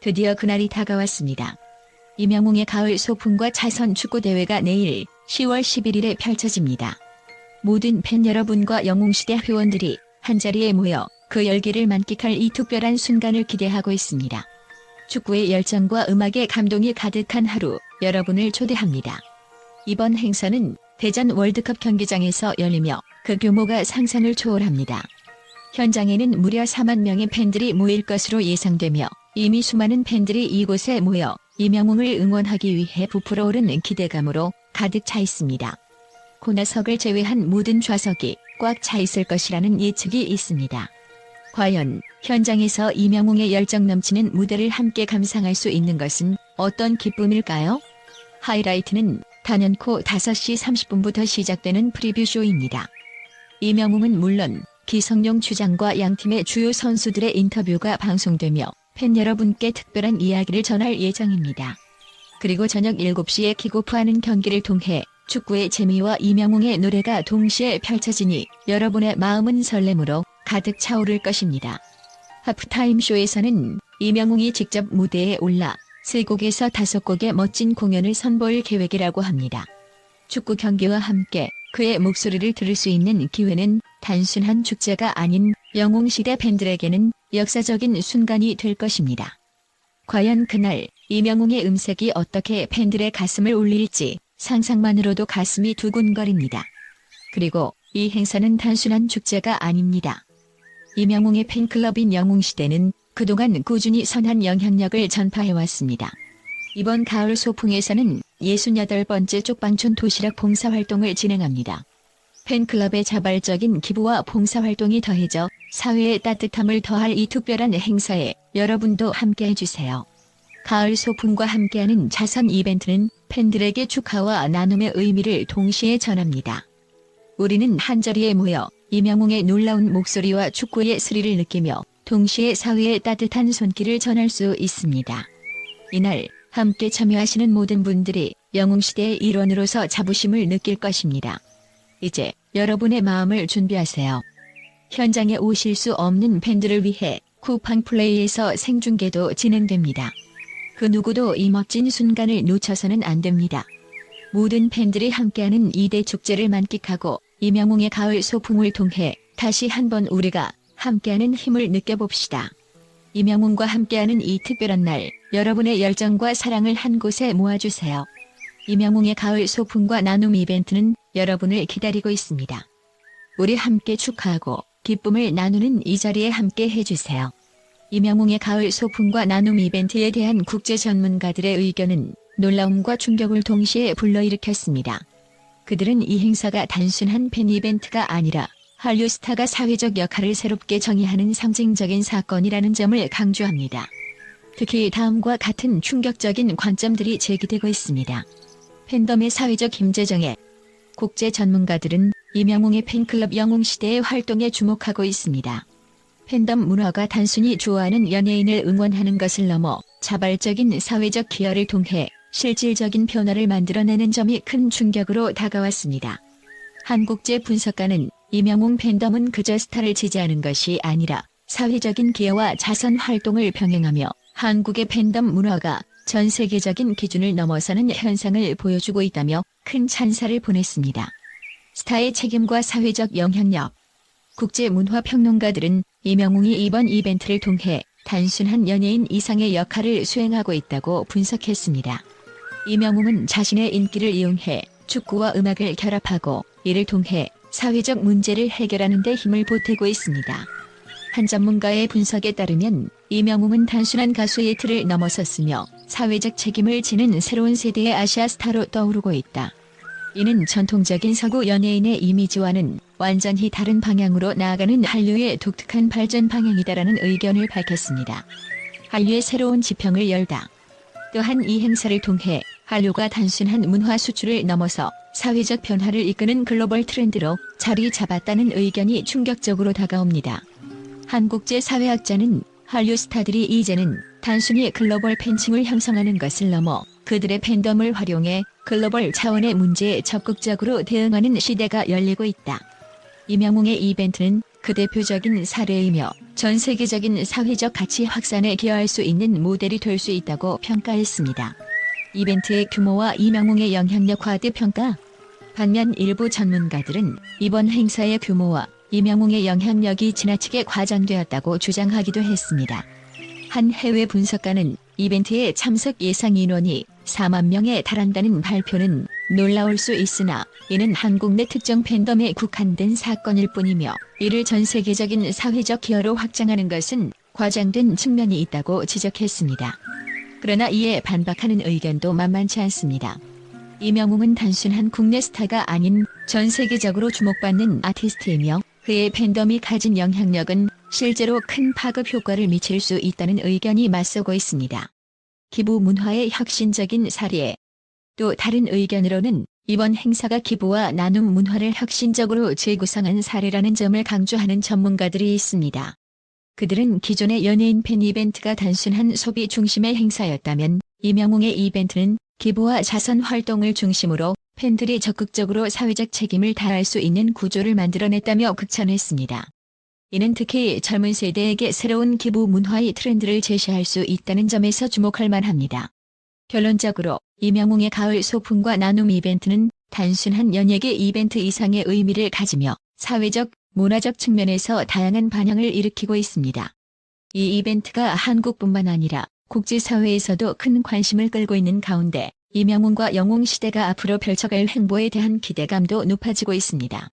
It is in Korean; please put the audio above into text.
드디어 그날이 다가왔습니다. 이명웅의 가을 소풍과 차선 축구 대회가 내일 10월 11일에 펼쳐집니다. 모든 팬 여러분과 영웅시대 회원들이 한자리에 모여 그 열기를 만끽할 이 특별한 순간을 기대하고 있습니다. 축구의 열정과 음악의 감동이 가득한 하루 여러분을 초대합니다. 이번 행사는 대전 월드컵 경기장에서 열리며 그 규모가 상상을 초월합니다. 현장에는 무려 4만 명의 팬들이 모일 것으로 예상되며 이미 수많은 팬들이 이곳에 모여 이명웅을 응원하기 위해 부풀어 오르는 기대감으로 가득 차 있습니다. 코너석을 제외한 모든 좌석이 꽉 차 있을 것이라는 예측이 있습니다. 과연 현장에서 이명웅의 열정 넘치는 무대를 함께 감상할 수 있는 것은 어떤 기쁨일까요? 하이라이트는 단연코 5시 30분부터 시작되는 프리뷰 쇼입니다. 이명웅은 물론 기성용 주장과 양팀의 주요 선수들의 인터뷰가 방송되며 팬 여러분께 특별한 이야기를 전할 예정입니다. 그리고 저녁 7시에 킥오프하는 경기를 통해 축구의 재미와 이명웅의 노래가 동시에 펼쳐지니 여러분의 마음은 설렘으로 가득 차오를 것입니다. 하프타임 쇼에서는 이명웅이 직접 무대에 올라 세 곡에서 다섯 곡의 멋진 공연을 선보일 계획이라고 합니다. 축구 경기와 함께 그의 목소리를 들을 수 있는 기회는 단순한 축제가 아닌 영웅시대 팬들에게는 역사적인 순간이 될 것입니다. 과연 그날 이명웅의 음색이 어떻게 팬들의 가슴을 울릴지 상상만으로도 가슴이 두근거립니다. 그리고 이 행사는 단순한 축제가 아닙니다. 이명웅의 팬클럽인 영웅시대는 그동안 꾸준히 선한 영향력을 전파해왔습니다. 이번 가을 소풍에서는 68번째 쪽방촌 도시락 봉사활동을 진행합니다. 팬클럽의 자발적인 기부와 봉사활동이 더해져 사회의 따뜻함을 더할 이 특별한 행사에 여러분도 함께 해주세요. 가을 소풍과 함께하는 자선 이벤트는 팬들에게 축하와 나눔의 의미를 동시에 전합니다. 우리는 한자리에 모여 이명웅의 놀라운 목소리와 축구의 스릴을 느끼며 동시에 사회의 따뜻한 손길을 전할 수 있습니다. 이날 함께 참여하시는 모든 분들이 영웅시대의 일원으로서 자부심을 느낄 것입니다. 이제 여러분의 마음을 준비하세요. 현장에 오실 수 없는 팬들을 위해 쿠팡 플레이에서 생중계도 진행됩니다. 그 누구도 이 멋진 순간을 놓쳐서는 안 됩니다. 모든 팬들이 함께하는 이대 축제를 만끽하고 이명웅의 가을 소풍을 통해 다시 한번 우리가 함께하는 힘을 느껴봅시다. 이명웅과 함께하는 이 특별한 날, 여러분의 열정과 사랑을 한 곳에 모아주세요. 이명웅의 가을 소풍과 나눔 이벤트는 여러분을 기다리고 있습니다. 우리 함께 축하하고 기쁨을 나누는 이 자리에 함께 해주세요. 이명웅의 가을 소풍과 나눔 이벤트에 대한 국제 전문가들의 의견은 놀라움과 충격을 동시에 불러일으켰습니다. 그들은 이 행사가 단순한 팬 이벤트가 아니라 한류 스타가 사회적 역할을 새롭게 정의하는 상징적인 사건이라는 점을 강조합니다. 특히 다음과 같은 충격적인 관점들이 제기되고 있습니다. 팬덤의 사회적 힘재정에 국제 전문가들은 이명웅의 팬클럽 영웅 시대의 활동에 주목하고 있습니다. 팬덤 문화가 단순히 좋아하는 연예인을 응원하는 것을 넘어 자발적인 사회적 기여를 통해 실질적인 변화를 만들어내는 점이 큰 충격으로 다가왔습니다. 한국제 분석가는 이명웅 팬덤은 그저 스타를 지지하는 것이 아니라 사회적인 기여와 자선 활동을 병행하며 한국의 팬덤 문화가 전 세계적인 기준을 넘어서는 현상을 보여주고 있다며 큰 찬사를 보냈습니다. 스타의 책임과 사회적 영향력 국제 문화 평론가들은 이명웅이 이번 이벤트를 통해 단순한 연예인 이상의 역할을 수행하고 있다고 분석했습니다. 이명웅은 자신의 인기를 이용해 축구와 음악을 결합하고 이를 통해 사회적 문제를 해결하는 데 힘을 보태고 있습니다. 한 전문가의 분석에 따르면 이명웅은 단순한 가수의 틀을 넘어섰으며 사회적 책임을 지는 새로운 세대의 아시아 스타로 떠오르고 있다. 이는 전통적인 서구 연예인의 이미지와는 완전히 다른 방향으로 나아가는 한류의 독특한 발전 방향이다라는 의견을 밝혔습니다. 한류의 새로운 지평을 열다. 또한 이 행사를 통해 한류가 단순한 문화 수출을 넘어서 사회적 변화를 이끄는 글로벌 트렌드로 자리 잡았다는 의견이 충격적으로 다가옵니다. 한국제 사회학자는 한류 스타들이 이제는 단순히 글로벌 팬층을 형성하는 것을 넘어 그들의 팬덤을 활용해 글로벌 차원의 문제에 적극적으로 대응하는 시대가 열리고 있다. 이명웅의 이벤트는 그 대표적인 사례이며 전 세계적인 사회적 가치 확산에 기여할 수 있는 모델이 될 수 있다고 평가했습니다. 이벤트의 규모와 이명웅의 영향력 과대 평가. 반면 일부 전문가들은 이번 행사의 규모와 이명웅의 영향력이 지나치게 과장되었다고 주장하기도 했습니다. 한 해외 분석가는 이벤트에 참석 예상 인원이 4만 명에 달한다는 발표는 놀라울 수 있으나 이는 한국 내 특정 팬덤에 국한된 사건일 뿐이며 이를 전 세계적인 사회적 기여로 확장하는 것은 과장된 측면이 있다고 지적했습니다. 그러나 이에 반박하는 의견도 만만치 않습니다. 이명웅은 단순한 국내 스타가 아닌 전 세계적으로 주목받는 아티스트이며 그의 팬덤이 가진 영향력은 실제로 큰 파급 효과를 미칠 수 있다는 의견이 맞서고 있습니다. 기부 문화의 혁신적인 사례. 또 다른 의견으로는 이번 행사가 기부와 나눔 문화를 혁신적으로 재구성한 사례라는 점을 강조하는 전문가들이 있습니다. 그들은 기존의 연예인 팬 이벤트가 단순한 소비 중심의 행사였다면 이명웅의 이벤트는 기부와 자선 활동을 중심으로 팬들이 적극적으로 사회적 책임을 다할 수 있는 구조를 만들어냈다며 극찬했습니다. 이는 특히 젊은 세대에게 새로운 기부 문화의 트렌드를 제시할 수 있다는 점에서 주목할 만합니다. 결론적으로 이명웅의 가을 소풍과 나눔 이벤트는 단순한 연예계 이벤트 이상의 의미를 가지며 사회적, 문화적 측면에서 다양한 반향을 일으키고 있습니다. 이 이벤트가 한국뿐만 아니라 국제사회에서도 큰 관심을 끌고 있는 가운데 이명웅과 영웅 시대가 앞으로 펼쳐갈 행보에 대한 기대감도 높아지고 있습니다.